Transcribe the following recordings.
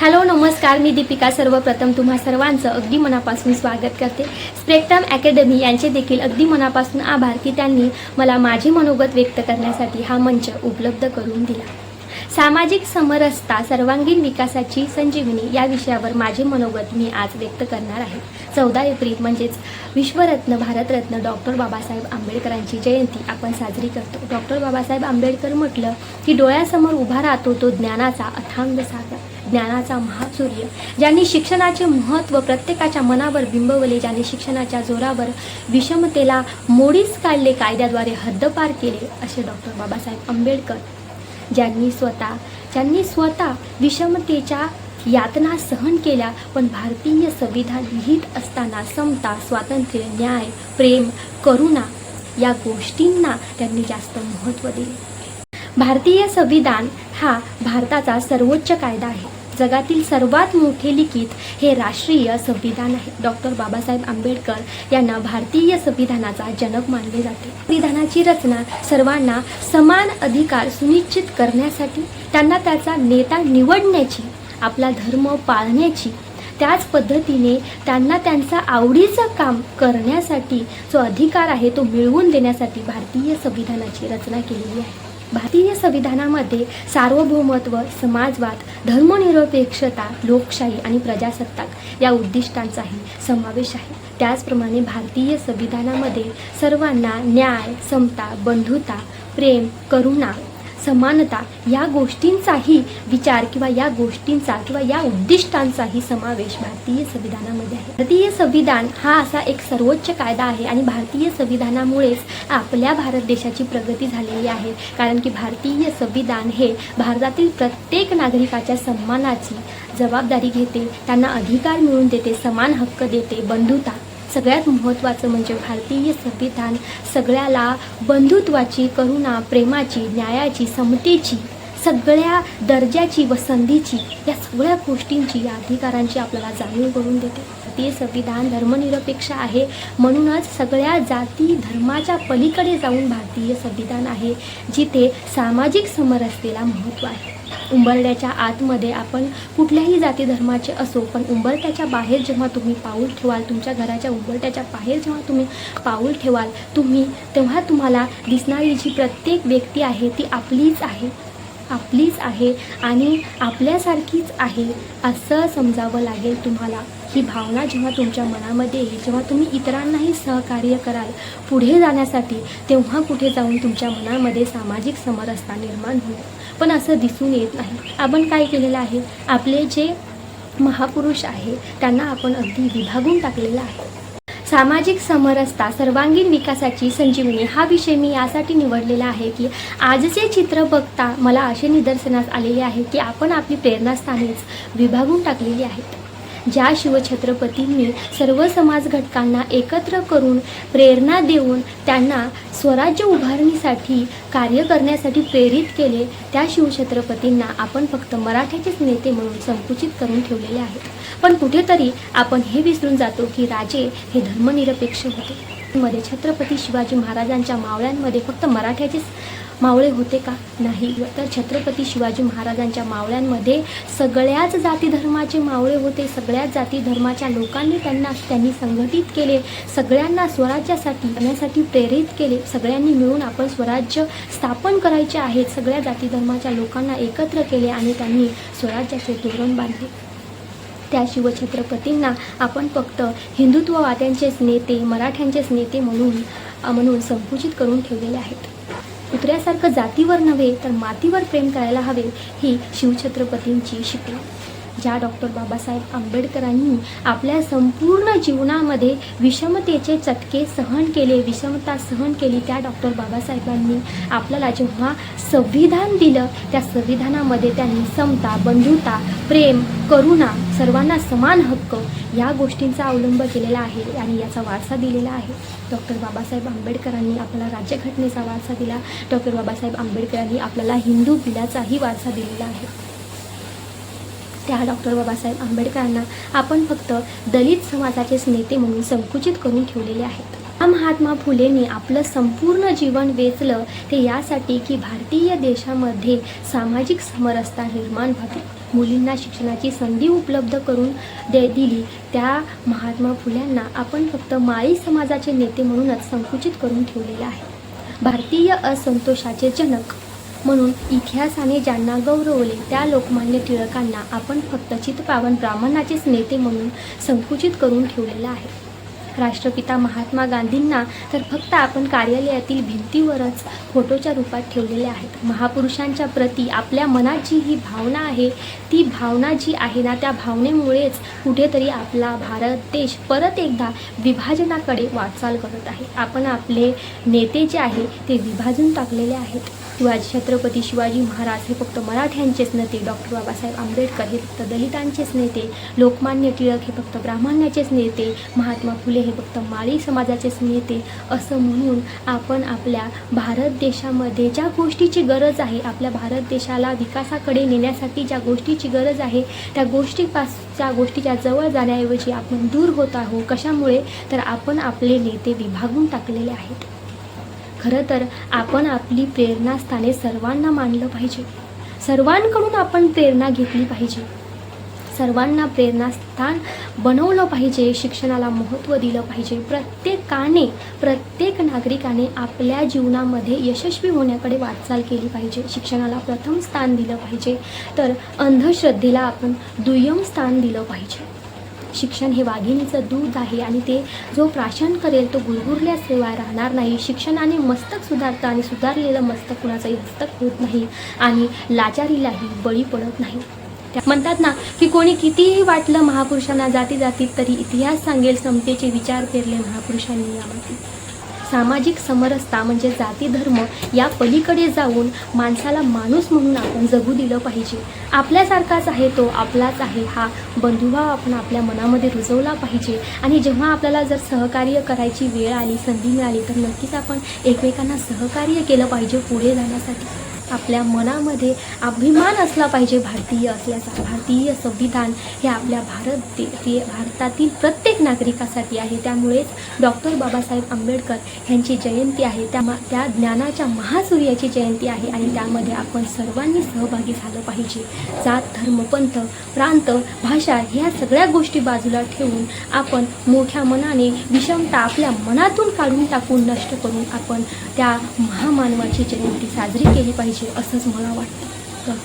Hello नमस्कार. मी दीपिका सर्वप्रथम तुम्हा सर्वांचं अगदी मनापासून स्वागत करते. स्पेक्ट्रम अकॅडमी यांचे देखील अगदी मनापासून आभार की त्यांनी मला माझे मनोगत व्यक्त करण्यासाठी हा मंच उपलब्ध करून दिला. सामाजिक समरसता सर्वांगीण विकासाची संजीवनी या विषयावर माझे मनोगत मी आज व्यक्त करणार आहे. चौदा एप्रिल म्हणजेच विश्वरत्न भारतरत्न डॉक्टर बाबासाहेब आंबेडकरांची जयंती आपण साजरी करतो. डॉक्टर बाबासाहेब आंबेडकर म्हटलं की डोळ्यासमोर उभा राहतो तो ज्ञानाचा अथांग सागर. ज्ञानाचा महासूर्य ज्यांनी शिक्षणाचे महत्त्व प्रत्येकाच्या मनावर बिंबवले ज्यांनी शिक्षणाच्या जोरावर विषमतेला मोडीच काढले कायद्याद्वारे हद्दपार केले असे डॉक्टर बाबासाहेब आंबेडकर ज्यांनी स्वतः ज्यांनी स्वतः विषमतेच्या यातना सहन केल्या पण भारतीय संविधान लिहित असताना समता स्वातंत्र्य न्याय प्रेम करुणा या गोष्टींना त्यांनी जास्त महत्त्व दिले. भारतीय संविधान हा भारताचा सर्वोच्च कायदा आहे. जगातील सर्वात मोठे लिखित हे राष्ट्रीय संविधान आहे. डॉक्टर बाबासाहेब आंबेडकर यांना भारतीय संविधानाचा जनक मानले जाते. संविधानाची रचना सर्वांना समान अधिकार सुनिश्चित करण्यासाठी त्यांना त्याचा नेता निवडण्याची आपला धर्म पाळण्याची त्याच पद्धतीने त्यांना त्यांचा आवडीचं काम करण्यासाठी जो अधिकार आहे तो मिळवून देण्यासाठी भारतीय संविधानाची रचना केलेली आहे. भारतीय संविधानामध्ये सार्वभौमत्व समाजवाद धर्मनिरपेक्षता लोकशाही आणि प्रजासत्ताक या उद्दिष्टांचाही समावेश आहे. त्याचप्रमाणे भारतीय संविधानामध्ये सर्वांना न्याय समता बंधुता प्रेम करुणा समानता या गोष्टींचाही विचार किंवा या गोष्टींचा किंवा या उद्दिष्टांचाही समावेश भारतीय संविधानामध्ये आहे. भारतीय संविधान हा असा एक सर्वोच्च कायदा आहे आणि भारतीय संविधानामुळेच आपल्या भारत देशाची प्रगती झालेली आहे. कारण की भारतीय संविधान हे भारतातील प्रत्येक नागरिकाच्या सन्मानाची जबाबदारी घेते त्यांना अधिकार मिळवून देते समान हक्क देते बंधुता सगळ्यात महत्त्वाचं म्हणजे भारतीय संविधान सगळ्याला बंधुत्वाची करुणा प्रेमाची न्यायाची समतेची सगळ्या दर्जाची व संधीची या सगळ्या गोष्टींची या अधिकारांची आपल्याला जाणीव करून देते. भारतीय संविधान धर्मनिरपेक्ष आहे. म्हणूनच सगळ्या जाती धर्माच्या पलीकडे जाऊन भारतीय संविधान आहे जिथे सामाजिक समरसतेला महत्त्व आहे. उंबरड्याच्या आतमध्ये आपण कुठल्याही जाती धर्माचे असो पण उंबरट्याच्या बाहेर जेव्हा तुम्ही पाऊल ठेवाल तुमच्या घराच्या उंबरट्याच्या बाहेर जेव्हा तुम्ही पाऊल ठेवाल तुम्ही तेव्हा तुम्हाला दिसणारी जी प्रत्येक व्यक्ती आहे ती आपलीच आहे आपलीच आहे आणि आपल्यासारखीच आहे असं समजावं लागेल तुम्हाला. ही भावना जेव्हा तुमच्या मनामध्ये येईल जेव्हा तुम्ही इतरांनाही सहकार्य कराल पुढे जाण्यासाठी तेव्हा कुठे जाऊन तुमच्या मनामध्ये सामाजिक समरसता निर्माण होईल. पण असं दिसून येत नाही. आपण काय केलेलं आहे? आपले जे महापुरुष आहे त्यांना आपण अगदी विभागून टाकलेलं आहे. सामाजिक समरसता सर्वांगीण विकासाची संजीवनी हा विषय मी यासाठी निवडलेला आहे की आजचे चित्र बघता मला असे निदर्शनास आलेले आहे की आपण आपली प्रेरणास्थानेच विभागून टाकलेली आहेत. ज्या शिवछत्रपतींनी सर्व समाज घटकांना एकत्र करून प्रेरणा देऊन त्यांना स्वराज्य उभारणीसाठी कार्य करण्यासाठी प्रेरित केले त्या शिवछत्रपतींना आपण फक्त मराठ्याचेच नेते म्हणून संकुचित करून ठेवलेले आहेत. पण कुठेतरी आपण हे विसरून जातो की राजे हे धर्मनिरपेक्ष होते. मध्ये छत्रपती शिवाजी महाराजांच्या मावळ्यांमध्ये फक्त मराठ्याचेच मावळे होते का? नाही. तर छत्रपती शिवाजी महाराजांच्या मावळ्यांमध्ये सगळ्याच जाती धर्माचे मावळे होते. सगळ्याच जाती धर्माच्या लोकांनी त्यांना त्यांनी संघटित केले. सगळ्यांना स्वराज्यासाठी करण्यासाठी प्रेरित केले. सगळ्यांनी मिळून आपण स्वराज्य स्थापन करायचे आहेत. सगळ्या जाती धर्माच्या लोकांना एकत्र केले आणि त्यांनी स्वराज्याचे धोरण बांधले. त्या शिवछत्रपतींना आपण फक्त हिंदुत्ववाद्यांचेच नेते मराठ्यांचेच नेते म्हणून म्हणून संकुचित करून ठेवलेले आहेत. कुत्र्यासारखं जातीवर नव्हे तर मातीवर प्रेम करायला हवे ही शिवछत्रपतींची शिकवण. ज्या डॉक्टर बाबासाहेब आंबेडकरांनी आपल्या संपूर्ण जीवनामध्ये विषमतेचे चटके सहन केले विषमता सहन केली त्या डॉक्टर बाबासाहेबांनी आपल्याला जेव्हा संविधान दिलं त्या संविधानामध्ये त्यांनी समता बंधुता प्रेम करुणा सर्वांना समान हक्क या गोष्टींचा अवलंब केलेला आहे आणि याचा वारसा दिलेला आहे. डॉक्टर बाबासाहेब आंबेडकरांनी आपल्याला राज्यघटनेचा वारसा दिला. डॉक्टर बाबासाहेब आंबेडकरांनी आपल्याला हिंदू बिलाचाही वारसा दिलेला आहे. त्या डॉक्टर बाबासाहेब आंबेडकरांना आपण फक्त दलित समाजाचेच नेते म्हणून संकुचित करून ठेवलेले आहेत. महात्मा फुलेंनी आपलं संपूर्ण जीवन वेचलं ते यासाठी की भारतीय देशामध्ये सामाजिक समरसता निर्माण व्हावी. मुलींना शिक्षणाची संधी उपलब्ध करून दे दिली. त्या महात्मा फुल्यांना आपण फक्त माळी समाजाचे नेते म्हणूनच संकुचित करून ठेवलेले आहे. भारतीय असंतोषाचे जनक म्हणून इतिहासाने ज्यांना गौरवले त्या लोकमान्य टिळकांना आपण फक्त चितपावन ब्राह्मणाचेच नेते म्हणून संकुचित करून ठेवलेलं आहे. राष्ट्रपिता महात्मा गांधींना तर फक्त आपण कार्यालयातील भिंतीवरच फोटोच्या रूपात ठेवलेले आहेत. महापुरुषांच्या प्रती आपल्या मनात जी ही भावना आहे ती भावना जी आहे ना त्या भावनेमुळेच कुठेतरी आपला भारत देश परत एकदा विभाजनाकडे वाटचाल करत आहे. आपण आपले नेते जे आहे ते विभाजून टाकलेले आहेत. शिवाजी छत्रपती शिवाजी महाराज हे फक्त मराठ्यांचेच नेते डॉक्टर बाबासाहेब आंबेडकर हे फक्त दलितांचेच नेते लोकमान्य टिळक हे फक्त ब्राह्मणाचेच नेते महात्मा फुले हे फक्त माळी समाजाचेच नेते असं म्हणून आपण आपल्या भारत देशामध्ये ज्या गोष्टीची गरज आहे आपल्या भारत देशाला विकासाकडे नेण्यासाठी ज्या गोष्टीची गरज आहे त्या गोष्टीपास त्या गोष्टीच्या जवळ जाण्याऐवजी आपण दूर होत आहोत. कशामुळे? तर आपण आपले नेते विभागून टाकलेले आहेत. खरं तर आपण आपली प्रेरणास्थाने सर्वांना मानलं पाहिजे. सर्वांकडून आपण प्रेरणा घेतली पाहिजे. सर्वांना प्रेरणास्थान बनवलं पाहिजे शिक्षणाला महत्त्व दिलं पाहिजे. प्रत्येकाने प्रत्येक नागरिकाने आपल्या जीवनामध्ये यशस्वी होण्याकडे वाटचाल केली पाहिजे. शिक्षणाला प्रथम स्थान दिलं पाहिजे. तर अंधश्रद्धेला आपण दुय्यम स्थान दिलं पाहिजे. शिक्षण हे वाघिणीचं दूध आहे आणि ते जो प्राशन करेल तो गुरगुरल्याशिवाय राहणार नाही. शिक्षणाने मस्तक सुधारतं आणि सुधारलेलं मस्तक कुणाचंही हस्तक होत नाही आणि लाचारीलाही बळी पडत नाही. म्हणतात ना की कोणी कितीही वाटलं महापुरुषांना जाती जातीत तरी इतिहास सांगेल समतेचे विचार पेरले महापुरुषांनी यामध्ये. सामाजिक समरसता म्हणजे जाती धर्म या पलीकडे जाऊन माणसाला माणूस म्हणून आपण जगू दिलं पाहिजे. आपल्यासारखाच आहे तो आपलाच आहे हा बंधुभाव आपण आपल्या मनामध्ये रुजवला पाहिजे. आणि जेव्हा आपल्याला जर सहकार्य करायची वेळ आली संधी मिळाली तर नक्कीच आपण एकमेकांना सहकार्य केलं पाहिजे पुढे जाण्यासाठी. आपल्या मनामध्ये अभिमान असला पाहिजे भारतीय असल्याचा. भारतीय संविधान हे आपल्या भारत दे भारतातील प्रत्येक नागरिकासाठी आहे. त्यामुळेच डॉक्टर बाबासाहेब आंबेडकर यांची जयंती आहे. त्या मा- त्या ज्ञानाच्या महासूर्याची जयंती आहे आणि त्यामध्ये आपण सर्वांनी सहभागी झालं पाहिजे. जात धर्म पंथ प्रांत भाषा ह्या सगळ्या गोष्टी बाजूला ठेवून आपण मोठ्या मनाने विषमता आपल्या मनातून काढून टाकून नष्ट करून आपण त्या महामानवाची जयंती साजरी केली पाहिजे. असंच मला वाटतं.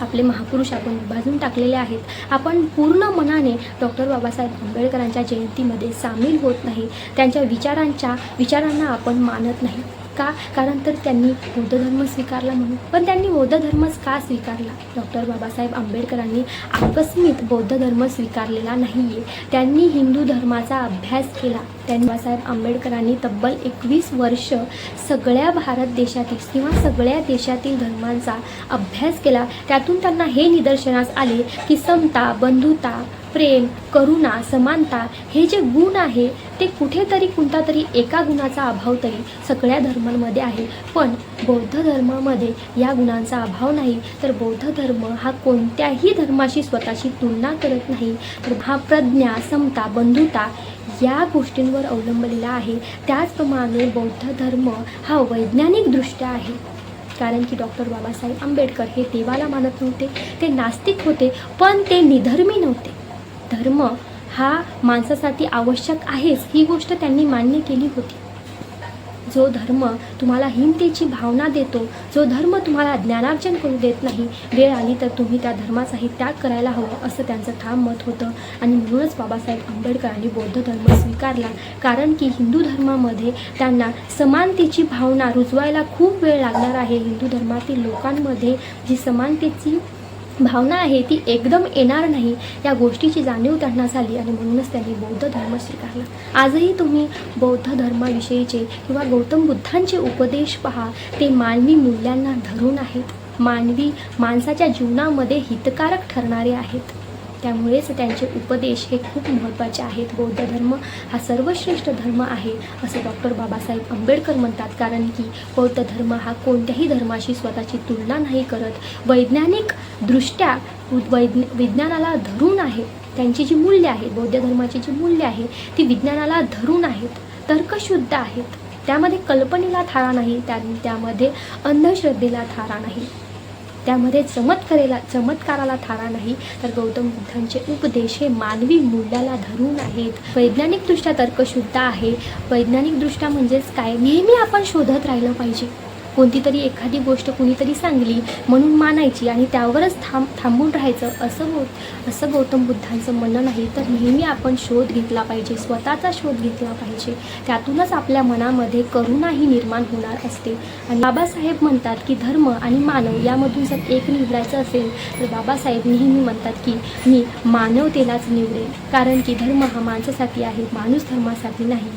आपले महापुरुष आपण विभाजून टाकलेले आहेत. आपण पूर्ण मनाने डॉक्टर बाबासाहेब आंबेडकरांच्या जयंतीमध्ये सामील होत नाही. त्यांच्या विचारांच्या विचारांना आपण मानत नाही. का? कारण तर त्यांनी बौद्ध धर्म स्वीकारला म्हणून. पण त्यांनी बौद्ध धर्मच का स्वीकारला? डॉक्टर बाबासाहेब आंबेडकरांनी आकस्मित बौद्ध धर्म स्वीकारलेला नाही आहे त्यांनी हिंदू धर्माचा अभ्यास केला. त्यांनी बाबासाहेब आंबेडकरांनी तब्बल एकवीस वर्ष सगळ्या भारत देशातील किंवा सगळ्या देशातील धर्मांचा अभ्यास केला. त्यातून त्यांना हे निदर्शनास आले की समता बंधुता प्रेम करुणा समानता हे जे गुण आहे ते कुठेतरी कोणता तरी एका गुणाचा अभाव तरी सगळ्या धर्मांमध्ये आहे. पण बौद्ध धर्मामध्ये या गुणांचा अभाव नाही तर बौद्ध धर्म हा कोणत्याही धर्माशी स्वतःशी तुलना करत नाही. तर हा प्रज्ञा समता बंधुता या गोष्टींवर अवलंबलेला आहे. त्याचप्रमाणे बौद्ध धर्म हा वैज्ञानिकदृष्ट्या आहे. कारण की डॉक्टर बाबासाहेब आंबेडकर हे देवाला मानत नव्हते. ते नास्तिक होते पण ते निधर्मी नव्हते. धर्म हा माणसासाठी आवश्यक आहेच ही गोष्ट त्यांनी मान्य केली होती. जो धर्म तुम्हाला हिमतेची भावना देतो जो धर्म तुम्हाला ज्ञानार्जन करू देत नाही वेळ आली तर तुम्ही त्या धर्माचाही त्याग करायला हवं असं त्यांचं ठाम मत होतं. आणि म्हणूनच बाबासाहेब आंबेडकरांनी बौद्ध धर्म स्वीकारला कारण की हिंदू धर्मामध्ये त्यांना समानतेची भावना रुजवायला खूप वेळ लागणार आहे. हिंदू धर्मातील लोकांमध्ये जी समानतेची भावना आहे ती एकदम येणार नाही या गोष्टीची जाणीव त्यांना झाली आणि म्हणूनच त्यांनी बौद्ध धर्म स्वीकारला. आजही तुम्ही बौद्ध धर्माविषयीचे किंवा गौतम बुद्धांचे उपदेश पहा ते मानवी मूल्यांना धरून आहेत. मानवी माणसाच्या जीवनामध्ये हितकारक ठरणारे आहेत. त्यामुळेच त्यांचे उपदेश हे खूप महत्त्वाचे आहेत. बौद्ध धर्म हा सर्वश्रेष्ठ धर्म आहे असं डॉक्टर बाबासाहेब आंबेडकर म्हणतात. कारण की बौद्ध धर्म हा कोणत्याही धर्माशी स्वतःची तुलना नाही करत. वैज्ञानिक दृष्ट्या वैज्ञ विज्ञानाला धरून आहे. त्यांची जी मूल्य आहेत बौद्ध धर्माची जी मूल्य आहे ती विज्ञानाला धरून आहेत. तर्कशुद्ध आहेत. त्यामध्ये कल्पनेला थारा नाही त्या त्यामध्ये अंधश्रद्धेला थारा नाही. त्यामध्ये चमत्कारेला चमत्काराला थारा नाही तर गौतम बुद्धांचे उपदेश हे मानवी मूल्याला धरून आहेत. वैज्ञानिकदृष्ट्या तर्कशुद्ध आहे. वैज्ञानिकदृष्ट्या म्हणजेच काय? नेहमी आपण शोधत राहिलं पाहिजे. कोणती तरी एखादी गोष्ट कुणीतरी सांगली म्हणून मानायची आणि त्यावरच थांब थांबून राहायचं असं होत असं गौतम बुद्धांचं म्हणणं नाही. तर नेहमी आपण शोध घेतला पाहिजे स्वतःचा शोध घेतला पाहिजे. त्यातूनच आपल्या मनामध्ये करुणाही निर्माण होणार असते. आणि बाबासाहेब म्हणतात की धर्म आणि मानव यामधून जर एक निवडायचं असेल तर बाबासाहेब नेहमी म्हणतात की मी मानवतेलाच निवडेल कारण की धर्म हा माणसासाठी आहे माणूस धर्मासाठी नाही.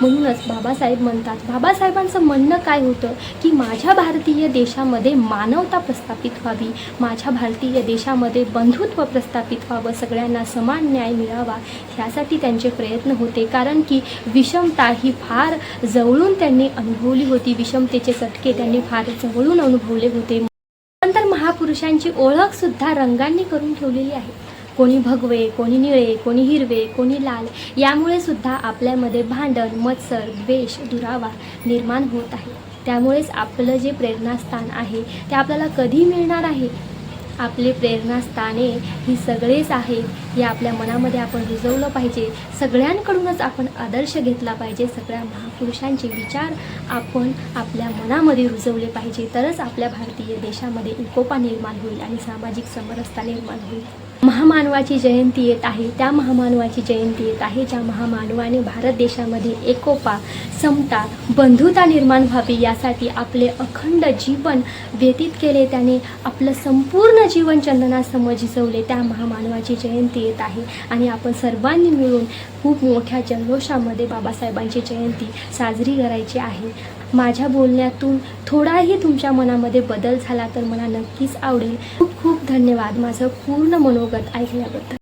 म्हणूनच बाबासाहेब म्हणतात बाबासाहेबांचं म्हणणं काय होतं की माझ्या भारतीय देशामध्ये मानवता प्रस्थापित व्हावी माझ्या भारतीय देशामध्ये बंधुत्व प्रस्थापित व्हावं सगळ्यांना समान न्याय मिळावा ह्यासाठी त्यांचे प्रयत्न होते. कारण की विषमता ही फार जवळून त्यांनी अनुभवली होती. विषमतेचे चटके त्यांनी फार जवळून अनुभवले होते. नंतर महापुरुषांची ओळख सुद्धा रंगांनी करून ठेवलेली आहे. कोणी भगवे कोणी निळे कोणी हिरवे कोणी लाल यामुळे सुद्धा आपल्यामध्ये भांडण मत्सर द्वेष दुरावा निर्माण होत आहे. त्यामुळेच आपलं जे प्रेरणास्थान आहे ते आपल्याला कधी मिळणार आहे? आपले प्रेरणास्थाने ही सगळेच आहेत हे आपल्या मनामध्ये आपण रुजवलं पाहिजे. सगळ्यांकडूनच आपण आदर्श घेतला पाहिजे. सगळ्या महापुरुषांचे विचार आपण आपल्या मनामध्ये रुजवले पाहिजे. तरच आपल्या भारतीय देशामध्ये एकोपा निर्माण होईल आणि सामाजिक समरसता निर्माण होईल. महामानवाची जयंती येत आहे. त्या महामानवाची जयंती येत आहे ज्या महामानवाने भारत देशामध्ये एकोपा समता बंधुता निर्माण व्हावी यासाठी आपले अखंड जीवन व्यतीत केले. त्याने आपलं संपूर्ण जीवन चंदनासमोर झिजवले त्या महामानवाची जयंती येत आहे आणि आपण सर्वांनी मिळून खूप मोठ्या जल्लोषामध्ये बाबासाहेबांची जयंती साजरी करायची आहे. माझ्या बोलण्यातून थोडाही तुमच्या मनामध्ये बदल झाला तर मला नक्कीच आवडेल. खूप खूप धन्यवाद. माझं पूर्ण मनोगत ऐकल्याबद्दल.